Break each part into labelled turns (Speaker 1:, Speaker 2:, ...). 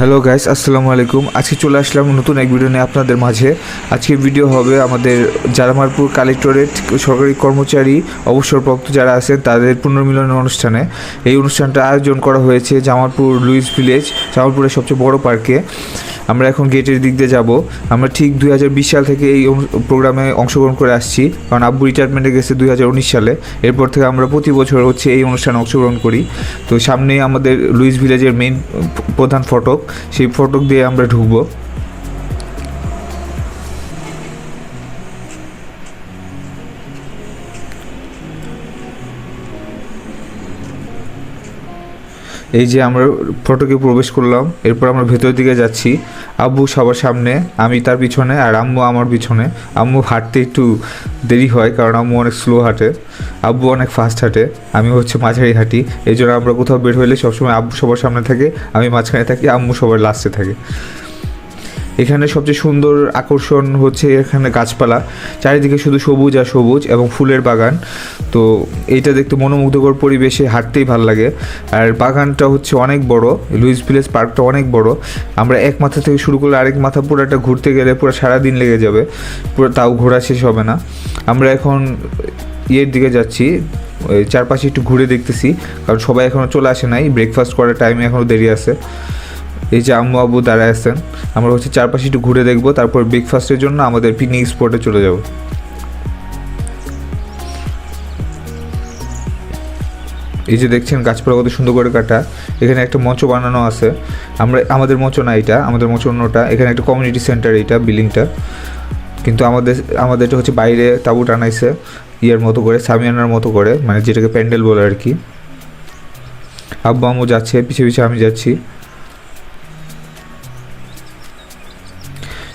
Speaker 1: Hello guys আসসালামু আলাইকুম। আজকে চলে আসলাম নতুন এক ভিডিও নিয়ে আপনাদের মাঝে। আজকে ভিডিও হবে আমাদের জালামালপুর কালেক্টরেট সরকারি কর্মচারী অবসরপ্রাপ্ত যারা আছেন, তাদের পুনর্মিলনের অনুষ্ঠানে। এই অনুষ্ঠানটা আয়োজন করা হয়েছে জামালপুর লুইস ভিলেজ, জামালপুরের সবচেয়ে বড় পার্কে। আমরা এখন গেটের দিক দিয়ে যাব। আমরা ঠিক দুই হাজার বিশ সাল থেকে এই প্রোগ্রামে অংশগ্রহণ করে আসছি। কারণ আব্বু রিটায়ারমেন্টে গেছে দুই হাজার উনিশ সালে। এরপর থেকে আমরা প্রতি বছর হচ্ছে এই অনুষ্ঠানে অংশগ্রহণ করি। তো সামনেই আমাদের লুইস ভিলেজের মেইন প্রধান ফটক। সেই ফটক দিয়ে আমরা ঢুকবো। এই যে আমরা ফটকে প্রবেশ করলাম, এরপর আমরা ভেতরের দিকে যাচ্ছি। আব্বু সবার সামনে, আমি তার পিছনে আর আম্মু আমার পিছনে। আম্মু হাঁটতে একটু দেরি হয় কারণ আম্মু অনেক স্লো হাঁটে। আব্বু অনেক ফাস্ট হাঁটে, আমি হচ্ছে মাঝারি হাঁটি। এই জন্য আমরা কোথাও বের হইলে সবসময় আব্বু সবার সামনে থাকে, আমি মাঝখানে থাকি, আম্মু সবার লাস্টে থাকে। এখানে সবচেয়ে সুন্দর আকর্ষণ হচ্ছে এখানে গাছপালা। চারিদিকে শুধু সবুজ আর সবুজ এবং ফুলের বাগান। তো এইটা দেখতে মনোমুগ্ধকর পরিবেশে হাঁটতেই ভালো লাগে। আর বাগানটা হচ্ছে অনেক বড়, লুইস ভিলেজ পার্কটা অনেক বড়। আমরা এক মাথা থেকে শুরু করলে আরেক মাথা পুরোটা ঘুরতে গেলে পুরো সারা দিন লেগে যাবে। পুরো তাও ঘোরা শেষ হবে না। আমরা এখন ইয়ের দিকে যাচ্ছি চারপাশে একটু ঘুরে দেখতেছি। কারণ সবাই এখনও চলে আসে নাই ব্রেকফাস্ট করার টাইমে এখনও দেরি আছে। এই যে আম্মু আব্বু দাঁড়ায় আছেন আমরা হচ্ছে চারপাশে একটু ঘুরে দেখব, তারপর ব্রেকফাস্টের জন্য আমাদের পিকনিক স্পটে চলে যাব। এই যে দেখছেন, গাছপালা কত সুন্দর করে কাটা। এখানে একটা মঞ্চ বানানো আছে। আমরা, আমাদের মঞ্চ না এটা, আমাদের মঞ্চ অন্যটা। এখানে একটা কমিউনিটি সেন্টার এইটা বিল্ডিংটা কিন্তু আমাদের, আমাদেরটা হচ্ছে বাইরে তাঁবু টানাইছে, ইয়ের মতো করে, সামিয়ানার মতো করে মানে যেটাকে প্যান্ডেল বলে আর কি। আব্বু আম্মু যাচ্ছে পিছিয়ে পিছিয়ে আমি যাচ্ছি।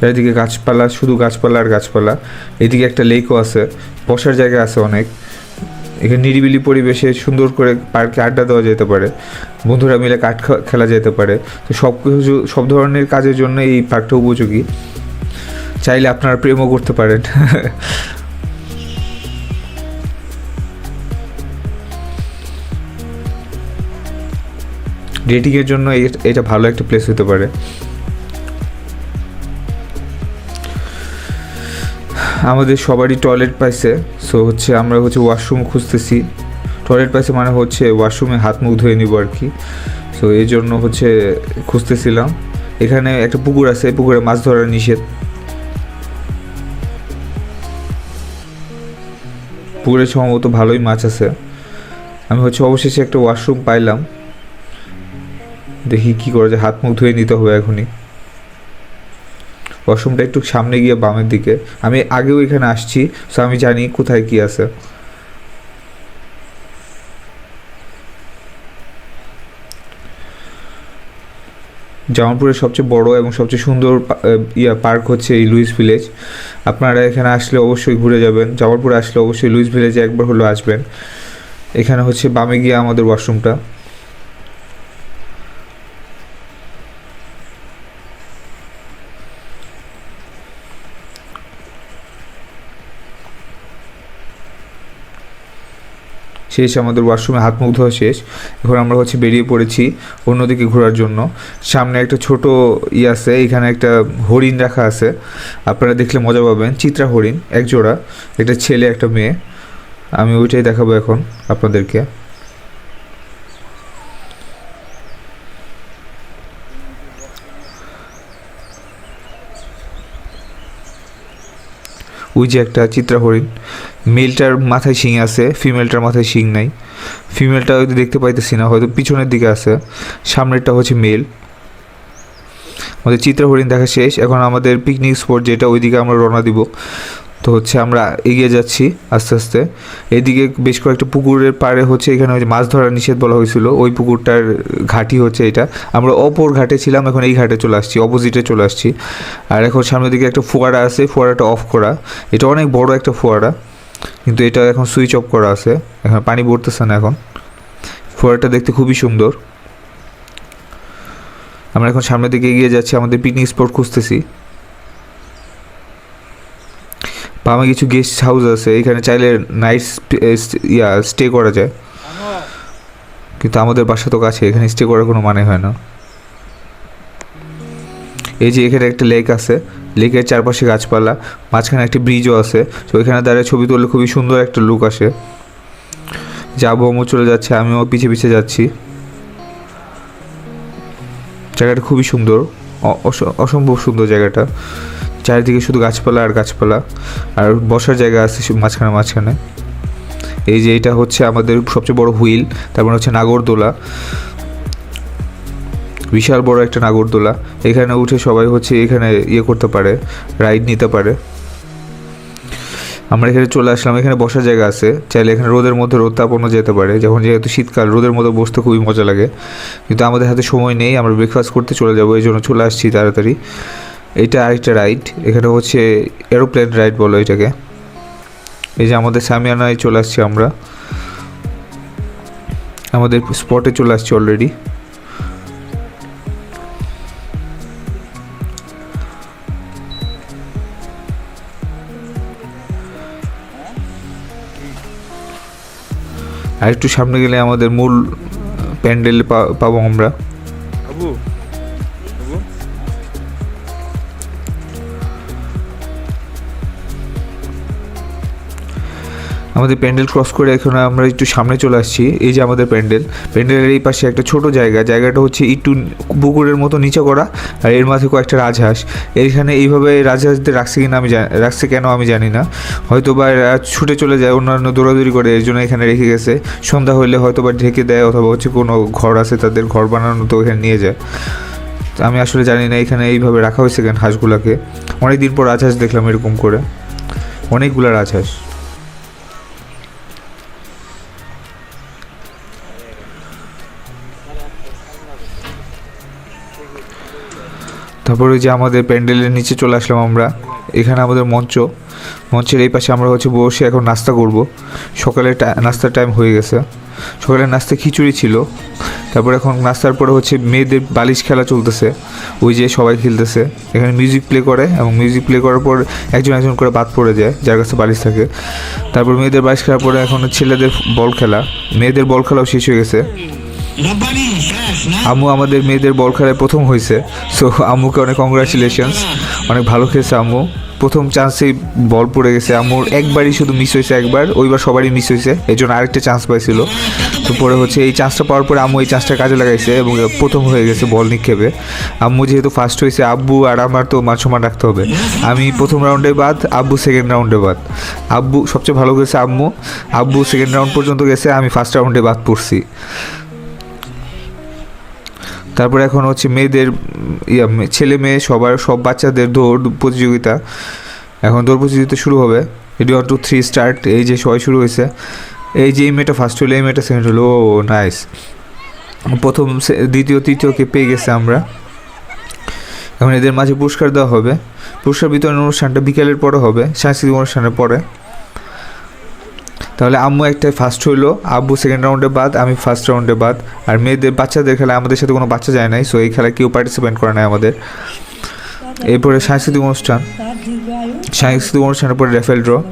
Speaker 1: চারিদিকে গাছপালা, শুধু গাছপালা আর গাছপালা। এদিকে একটা লেকও আছে, বসার জায়গা আছে অনেক। এখানে নিরিবিলি পরিবেশে সুন্দর করে পার্কে আড্ডা দেওয়া যেতে পারে। বন্ধুরা মিলে কাঠ খেলা যেতে পারে। তো সব কিছু, সব ধরনের কাজের জন্য এই পার্কটা উপযোগী। চাইলে আপনারা প্রেমও করতে পারেন। ডেটিংয়ের জন্য এটা ভালো একটা প্লেস হতে পারে। আমাদের সবারই টয়লেট পাইছে। সো হচ্ছে আমরা হচ্ছে ওয়াশরুম খুঁজতেছি। টয়লেট পাইছে মানে হচ্ছে ওয়াশরুমে হাত মুখ ধুয়ে নিব আর কি। সো এই জন্য হচ্ছে খুঁজতেছিলাম। এখানে একটা পুকুর আছে পুকুরে মাছ ধরা নিষেধ। পুকুরে সম্ভবত ভালোই মাছ আছে। আমি হচ্ছে অবশেষে একটা ওয়াশরুম পাইলাম। দেখি কি করা যায়, হাত মুখ ধুয়ে নিতে হবে এখনই। ওয়াশরুমটা একটু সামনে গিয়ে বামের দিকে। আমি আগেও এখানে আসছি সো আমি জানি কোথায় কি আছে। জামালপুরের সবচেয়ে বড় এবং সবচেয়ে সুন্দর ইয়া পার্ক হচ্ছে এই লুইস ভিলেজ। আপনারা এখানে আসলে অবশ্যই ঘুরে যাবেন। জামালপুরে আসলে অবশ্যই লুইস ভিলেজে একবার হলেও আসবেন। এখানে হচ্ছে বামে গিয়ে আমাদের ওয়াশরুমটা। শেষ, আমাদের ওয়াশরুমে হাত মুখ ধোয়া শেষ। এখন আমরা হচ্ছে বেরিয়ে পড়েছি অন্যদিকে ঘোরার জন্য। সামনে একটা ছোট ই আছে, এখানে একটা হরিণ রাখা আছে। আপনারা দেখলে মজা পাবেন, চিত্রা হরিণ, একজোড়া। একটা ছেলে, একটা মেয়ে। আমি ওইটাই দেখাবো এখন আপনাদেরকে। ওই যে একটা চিত্রা হরিণ মেলটার মাথায় শিং আছে ফিমেলটার মাথায় শিং নাই। ফিমেলটা হয়তো দেখতে পাইতেছি না, হয়তো পিছনের দিকে আছে, সামনেরটা হচ্ছে মেল আমাদের চিত্রা হরিণ দেখা শেষ, এখন আমাদের পিকনিক স্পট যেটা, ওইদিকে আমরা রওনা দিব। তো হচ্ছে আমরা এগিয়ে যাচ্ছি আস্তে আস্তে। এদিকে বেশ কয়েকটা পুকুরের পাড়ে হচ্ছে এখানে হচ্ছে মাছ ধরা নিষেধ বলা হয়েছিল। ওই পুকুরটার ঘাটি হচ্ছে এটা। আমরা অপর ঘাটে ছিলাম, এখন এই ঘাটে চলে আসছি অপোজিটে চলে আসছি। আর এখন সামনের দিকে একটা ফোয়ারা আছে, ফোয়ারাটা অফ করা। এটা অনেক বড় একটা ফোয়ারা, কিন্তু এটা এখন সুইচ অফ করা আছে। এখন পানি পড়তেছে না এখন। ফোয়ারাটা দেখতে খুবই সুন্দর। আমরা এখন সামনের দিকে এগিয়ে যাচ্ছি, আমাদের পিকনিক স্পট খুঁজতেছি। বামে কিছু গেস্ট হাউস আছে, এখানে চাইলে নাইট ইয়া স্টে করা যায়। কিন্তু আমাদের বাসা তো কাছে, এখানে স্টে করার কোনো মানে হয় না। এই যে এখানে একটা লেক আছে লেকের চারপাশে গাছপালা, মাঝখানে একটি ব্রিজও আছে। তো এখানে দাঁড়িয়ে ছবি তুললে খুবই সুন্দর একটা লুক আসে। যাব আমু চলে যাচ্ছে, আমিও পিছে পিছে যাচ্ছি। জায়গাটা খুবই সুন্দর অস- অসম্ভব সুন্দর জায়গাটা। চারিদিকে শুধু গাছপালা আর গাছপালা, আর বসার জায়গা আছে মাঝখানে মাঝখানে। এই যে এটা হচ্ছে আমাদের সবচেয়ে বড় হুইল, তারপর হচ্ছে নাগরদোলা। বিশাল বড় একটা নাগরদোলা। এখানে উঠে সবাই হচ্ছে এখানে ইয়ে করতে পারে, রাইড নিতে পারে। আমরা এখানে চলে আসলাম, এখানে বসার জায়গা আছে। চাইলে এখানে রোদের মধ্যে রোদ তাপানো যেতে পারে। যখন যেহেতু শীতকাল, রোদের মধ্যে বসতে খুবই মজা লাগে। কিন্তু আমাদের হাতে সময় নেই, আমরা ব্রেকফাস্ট করতে চলে যাব, এই জন্য চলে আসছি তাড়াতাড়ি। এটা আরেকটা রাইড এখানে হচ্ছে এরোপ্লেন রাইড বলো এটাকে। এই যে আমাদের সামিয়ানায় চলে আসছি আমরা। আমাদের স্পটে চলে আসছি অলরেডি আর একটু সামনে গেলে আমাদের মূল প্যান্ডেল পাবো আমরা। আমাদের প্যান্ডেল ক্রস করে এখন আমরা একটু সামনে চলে আসছি, এই যে আমাদের প্যান্ডেল। প্যান্ডেলের এই পাশে একটা ছোট জায়গা, জায়গাটা হচ্ছে একটু পুকুরের মতো নিচে করা, আর এর মাঝে কয়েকটা রাজহাঁস। এইখানে এইভাবে রাজহাঁসদের রাখছে কিনা আমি রাখছে কেন আমি জানি না। হয়তো বা ছুটে চলে যায়, অন্যান্য দৌড়াদৌড়ি করে, এর জন্য এখানে রেখে গেছে। সন্ধ্যা হলে হয়তো বা ঢেকে দেয়, অথবা হচ্ছে কোনো ঘর আছে তাদের ঘর বানানো তো এখানে নিয়ে যায়। আমি আসলে জানি না এখানে এইভাবে রাখা হয়েছে কেন হাঁসগুলোকে। অনেক দিন পর রাজহাঁস দেখলাম এরকম করে। অনেকগুলো রাজহাঁস। তারপরে যে আমাদের প্যান্ডেলের নিচে চলে আসলাম আমরা, এখানে আমাদের মঞ্চ। মঞ্চের এই পাশে আমরা হচ্ছে বসে এখন নাস্তা করব। সকালে নাস্তার টাইম হয়ে গেছে। সকালের নাস্তা খিচুড়ি ছিল। তারপর এখন নাস্তার পরে হচ্ছে মেয়েদের বালিশ খেলা চলতেছে। ওই যে সবাই খেলতেছে। এখানে মিউজিক প্লে করে এবং মিউজিক প্লে করার পর একজন একজন করে বাদ পড়ে যায়, যার কাছে বালিশ থাকে। তারপর মেয়েদের বালিশ খেলার পরে এখন ছেলেদের বল খেলা। মেয়েদের বল খেলাও শেষ হয়ে গেছে। আম্মু আমাদের মেয়েদের বল খেলায় প্রথম হয়েছে। সো আম্মুকে অনেক কংগ্রাচুলেশনস অনেক ভালো খেলছে আম্মু। প্রথম চান্সেই বল পড়ে গেছে। আম্মুর একবারই শুধু মিস হয়েছে একবার ওইবার সবারই মিস হয়েছে। এই জন্য আরেকটা চান্স পাইছিল। তো পরে হচ্ছে এই চান্সটা পাওয়ার পরে আম্মু এই চান্সটা কাজে লাগাইছে এবং প্রথম হয়ে গেছে বল নিক্ষেপে। আম্মু যেহেতু ফার্স্ট হয়েছে আব্বু আর আমার তো মান সমান রাখতে হবে। আমি প্রথম রাউন্ডে বাদ আব্বু সেকেন্ড রাউন্ডে বাদ। আব্বু সবচেয়ে ভালো গেছে আম্মু। আব্বু সেকেন্ড রাউন্ড পর্যন্ত গেছে আমি ফার্স্ট রাউন্ডে বাদ পড়ছি। তারপরে এখন হচ্ছে মেয়েদের, ইয়া, ছেলে মেয়ে, সবার, সব বাচ্চাদের দৌড় প্রতিযোগিতা। এখন দৌড় প্রতিযোগিতা শুরু হবে। এটি ওয়ান টু থ্রি স্টার্ট এই যে সবাই শুরু হয়েছে। এই যে এই মেয়েটা ফার্স্ট হলো, এই মেয়েটা সেকেন্ড হলো, ও নাইস প্রথম দ্বিতীয়, তৃতীয়কে পেয়ে গেছে আমরা। এখন এদের মাঝে পুরস্কার দেওয়া হবে। পুরস্কার বিতরণ অনুষ্ঠানটা বিকেলের পরে হবে, সাংস্কৃতিক অনুষ্ঠানের পরে। তাহলে আম্মু একটাই ফার্স্ট হইল, আব্বু সেকেন্ড রাউন্ডে বাদ, আমি ফার্স্ট রাউন্ডে বাদ। আর মেয়েদের, বাচ্চাদের খেলায় আমাদের সাথে কোনো বাচ্চা যায় নাই সো এই খেলায় কেউ পার্টিসিপেন্ট করে নাই আমাদের। এরপরে সাংস্কৃতিক অনুষ্ঠান। সাংস্কৃতিক অনুষ্ঠানের পরে রেফেল ড্র।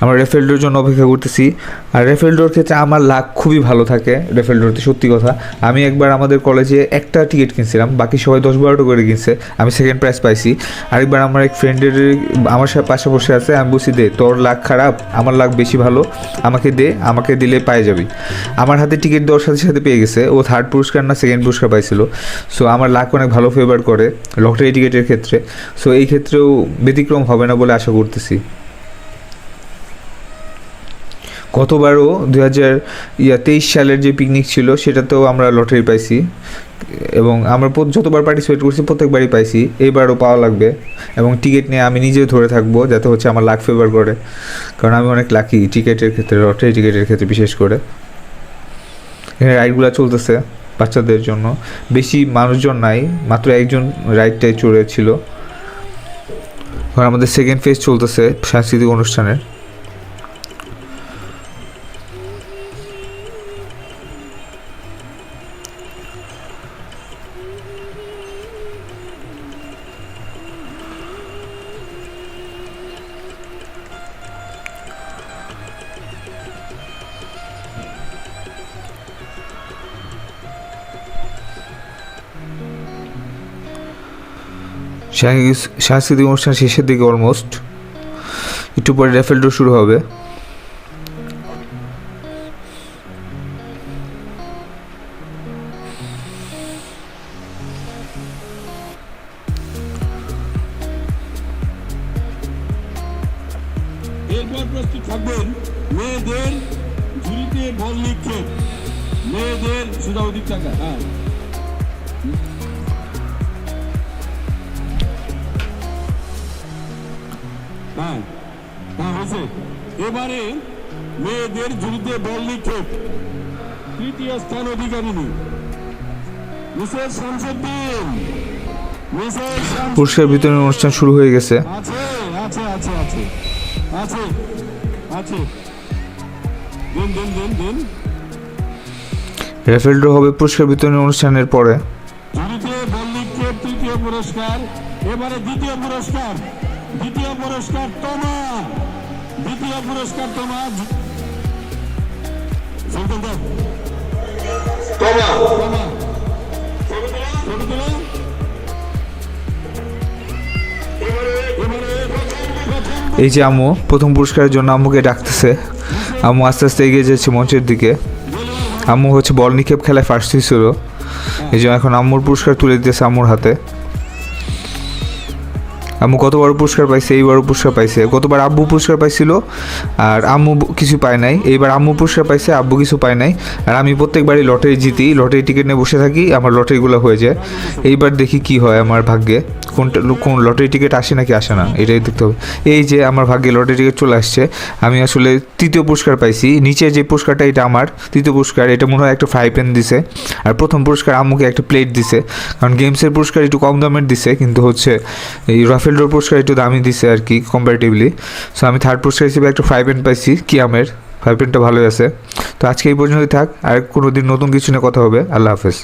Speaker 1: আমরা রেফেল ড্রোর জন্য অপেক্ষা করতেছি। আর রেফেল ড্রোর ক্ষেত্রে আমার লাক খুবই ভালো থাকে রেফেল ড্রোতে, সত্যি কথা। আমি একবার আমাদের কলেজে একটা টিকিট কিনছিলাম, বাকি সবাই দশ বারোটা করে কিনছে। আমি সেকেন্ড প্রাইজ পাইছি। আরেকবার আমার এক ফ্রেন্ডের আমার সাথে পাশে বসে আছে, আমি বলছি, দে, তোর লাক খারাপ, আমার লাক বেশি ভালো, আমাকে দে, আমাকে দিলে পায়ে যাবি। আমার হাতে টিকিট দেওয়ার সাথে সাথে পেয়ে গেছে। ও থার্ড পুরস্কার না সেকেন্ড পুরস্কার পাইছিল। সো আমার লাক অনেক ভালো ফেভার করে। লটারি টিকিটের ক্ষেত্রে। সো এই ক্ষেত্রেও ব্যতিক্রম হবে না বলে আশা করতেছি। গতবারও দু হাজার তেইশ সালের যে পিকনিক ছিল, সেটাতেও আমরা লটারি পাইছি। এবং আমরা যতবার পার্টিসিপেট করছি, প্রত্যেকবারই পাইছি। এইবারও পাওয়া লাগবে। এবং টিকিট নিয়ে আমি নিজেও ধরে থাকব, যাতে হচ্ছে আমার লাক ফেভার করে। কারণ আমি অনেক লাকি টিকিটের ক্ষেত্রে লটারি টিকিটের ক্ষেত্রে বিশেষ করে। এখানে রাইডগুলো চলতেছে। বাচ্চাদের জন্য। বেশি মানুষজন নাই, মাত্র একজন রাইডটাই চড়েছিল। আর আমাদের সেকেন্ড ফেজ চলতেছে সাংস্কৃতিক অনুষ্ঠানের। সাংস্কৃতিক- অনুষ্ঠান শেষের দিকে অলমোস্ট একটু পরে র্যাফেল ড্র শুরু হবে।
Speaker 2: মেয়েদের ঝুড়িতে বল নিক্ষেপ। মেয়েদের টাকা হ্যাঁ। হ্যাঁ হ্যাঁ হয়েছে এবারে মেয়েদের ঝুড়িতে বল নিক্ষেপ। তৃতীয় স্থান অধিকারিণী মিসেস শামসুদ্দিন
Speaker 1: পুরস্কার বিতরণ অনুষ্ঠান শুরু হয়ে গেছে।
Speaker 2: আছে আছে আছে আছে আছে আছে। দিন দিন দিন দিন।
Speaker 1: র্যাফেল ড্র হবে পুরস্কার বিতরণ অনুষ্ঠানের পরে।
Speaker 2: তৃতীয় পুরস্কার এবারে দ্বিতীয় পুরস্কার। দ্বিতীয় পুরস্কার তোমা। দ্বিতীয় পুরস্কার তোমা। সন্তান দাও। তোমা। ছবি তোলো। এবারে প্রথম
Speaker 1: এই যে আম্মু প্রথম পুরস্কারের জন্য আম্মুকে ডাকতেছে। আম্মু আস্তে আস্তে এগিয়ে যাচ্ছে মঞ্চের দিকে। আম্মু হচ্ছে বল নিক্ষেপ খেলায় ফার্স্ট হয়েছিল এই জন্য এখন আম্মুর পুরস্কার তুলে দিতেছে আম্মুর হাতে। আম্মু কতবার পুরস্কার পাইছে এইবারও পুরস্কার পাইছে। গতবার আব্বু পুরস্কার পাইছিল আর আম্মু কিছু পায় নাই। এইবার আম্মু পুরস্কার পাইছে, আব্বু কিছু পায় নাই। আর আমি প্রত্যেকবারই লটারি জিতি, লটারি টিকিট নিয়ে বসে থাকি, আমার লটারিগুলো হয়ে যায়। এইবার দেখি কি হয় আমার ভাগ্যে। কোনটা কোন লটারি টিকিট আসে নাকি আসে না, এটাই দেখতে হবে। এই যে আমার ভাগ্যে লটারি টিকিট চলে আসছে, আমি আসলে তৃতীয় পুরস্কার পাইছি। নিচে যে পুরস্কারটা, এটা আমার তৃতীয় পুরস্কার, এটা মনে হয় একটা ফ্রাই প্যান দিছে। আর প্রথম পুরস্কার আম্মুকে একটা প্লেট দিছে। কারণ গেমসের পুরস্কার একটু কম দামের দিছে, কিন্তু হচ্ছে এই রাফেল ডোর পুরস্কার একটু দামি দিছে আর কি কম্পারেটিভলি সো আমি থার্ড পুরস্কার হিসেবে একটা ফাইভ এন পাইছি, কিয়ামের। ফাইভ এনটা ভালোই আছে। তো আজকে এই পর্যন্তই থাক, আর কোনো দিন নতুন কিছু নিয়ে কথা হবে। আল্লাহ হাফেজ।